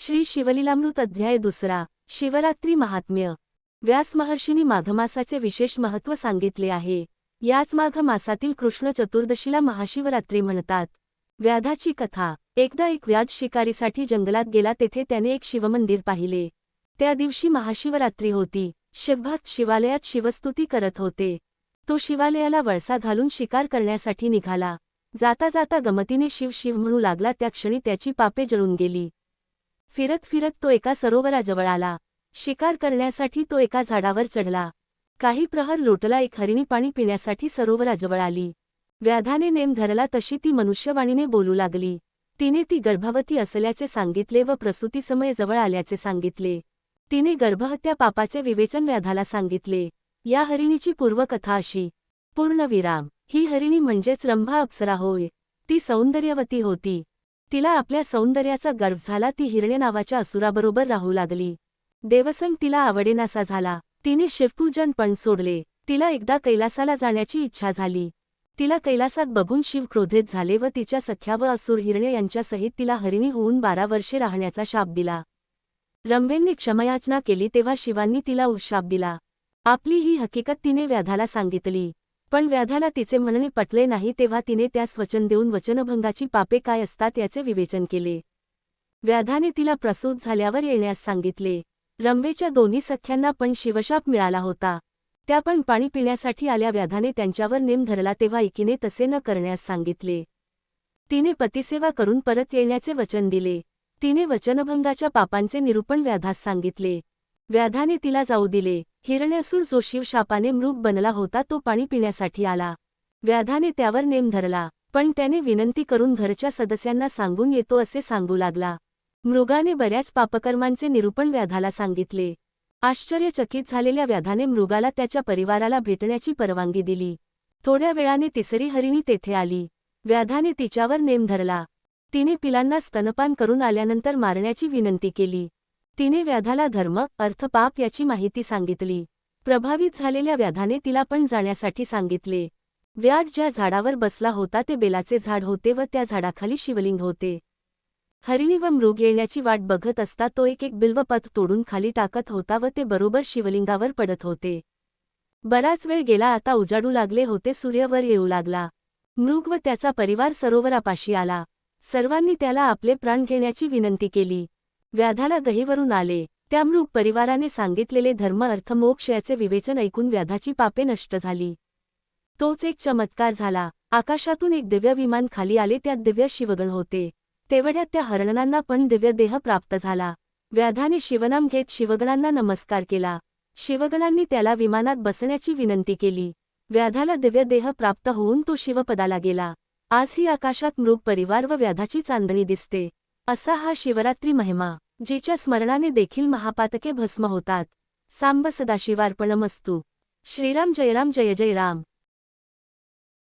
श्री शिवलीलामृत अध्याय दुसरा शिवरात्री महात्म्य. व्यास महर्षींनी माघमासाचे विशेष महत्त्व सांगितले आहे. याच माघ मासातील कृष्ण चतुर्दशीला महाशिवरात्री म्हणतात. व्याधाची कथा. एकदा एक व्याध शिकारीसाठी जंगलात गेला तेथे त्याने एक शिवमंदिर पाहिले. त्या दिवशी महाशिवरात्री होती. शिवभक्त शिवालयात शिवस्तुती करत होते. तो शिवालयाला वळसा घालून शिकार करण्यासाठी निघाला. जाता जाता गमतीने शिव शिव म्हणू लागला त्या क्षणी त्याची पापे जळून गेली. फिरत फिरत तो एका सरोवराजवळ आला. शिकार करण्यासाठी तो एका झाडावर चढला. काही प्रहर लोटला एक हरिणी पाणी पिण्यासाठी सरोवराजवळ आली. व्याधाने नेम धरला तशी ती मनुष्यवाणीने बोलू लागली. तिने ती गर्भवती असल्याचे सांगितले व प्रसूतीसमय जवळ आल्याचे सांगितले. तिने गर्भहत्या पापाचे विवेचन व्याधाला सांगितले. या हरिणीची पूर्वकथा अशी. पूर्णविराम. ही हरिणी म्हणजेच रंभा अप्सरा होय. ती सौंदर्यवती होती. तिला आपल्या सौंदर्याचा गर्व झाला. ती हिरण्य नावाच्या असुराबरोबर राहू लागली. देवसंग तिला आवडेनासा झाला. तिने शिवपूजन पण सोडले. तिला एकदा कैलासाला जाण्याची इच्छा झाली. तिला कैलासात बघून शिव क्रोधित झाले व तिच्या सख्या व असुर हिरण्य यांच्यासहित तिला हरिणी होऊन बारा वर्षे राहण्याचा शाप दिला. रंभेंनी क्षमयाचना केली तेव्हा शिवांनी तिला उशाप दिला. आपली ही हकीकत तिने व्याधाला सांगितली. पण व्याधाला तिचे म्हणणे पटले नाही तेव्हा तिने त्यास वचन देऊन वचनभंगाची पापे काय असतात याचे विवेचन केले. व्याधाने तिला प्रसूत झाल्यावर येण्यास सांगितले. रंभेच्या दोन्ही सख्यांना पण शिवशाप मिळाला होता. त्या पण पाणी पिण्यासाठी आल्या व्याधाने त्यांच्यावर नेम धरला तेव्हा इकीने तसे न करण्यास सांगितले. तिने पतिसेवा करून परत येण्याचे वचन दिले. तिने वचनभंगाच्या पापांचे निरूपण व्याधास सांगितले. व्याधाने तिला जाऊ दिले. हिरण्यासूर जो शिवशापाने मृग बनला होता तो पाणी पिण्यासाठी आला. व्याधाने त्यावर नेम धरला पण त्याने विनंती करून घरच्या सदस्यांना सांगून येतो असे सांगू लागला. मृगाने बऱ्याच पापकर्मांचे निरूपण व्याधाला सांगितले. आश्चर्यचकित झालेल्या व्याधाने मृगाला त्याच्या परिवाराला भेटण्याची परवानगी दिली. थोड्या वेळाने तिसरी हरिणी तेथे आली. व्याधाने तिच्यावर नेम धरला. तिने पिलांना स्तनपान करून आल्यानंतर मारण्याची विनंती केली. तिने व्याधाला धर्म अर्थ पाप याची माहिती सांगितली. प्रभावित झालेल्या व्याधाने तिला पण जाण्यासाठी सांगितले. व्याध ज्या झाडावर बसला होता ते बेलाचे झाड होते व त्या झाडाखाली शिवलिंग होते. हरिणी व मृग येण्याची वाट बघत असता तो एक एक बिल्वपथ तोडून खाली टाकत होता व ते बरोबर शिवलिंगावर पडत होते. बराच वेळ गेला आता उजाडू लागले होते सूर्यवर येऊ लागला. मृग व त्याचा परिवार सरोवरापाशी आला. सर्वांनी त्याला आपले प्राण घेण्याची विनंती केली. व्याधाला गहीवरून आले. त्या मृग परिवाराने सांगितलेले धर्म अर्थ मोक्ष याचे विवेचन ऐकून व्याधाची पापे नष्ट झाली. तोच एक चमत्कार झाला. आकाशातून एक दिव्य विमान खाली आले त्यात दिव्य शिवगण होते. तेवढ्यात त्या हरणनांना पण दिव्य देह प्राप्त झाला. व्याधाने शिवनाम घेत शिवगणांना नमस्कार केला. शिवगणांनी त्याला विमानात बसण्याची विनंती केली. व्याधाला दिव्य देह प्राप्त होऊन तो शिवपदाला गेला. आजही आकाशात मृग परिवार व व्याधाची चांदणी दिसते. असा हा शिवरात्री महिमा जिच्या स्मरणाने देखील महापातके भस्म होतात. सांब सदाशिवार्पणमस्तू. श्रीराम जयराम जय जय राम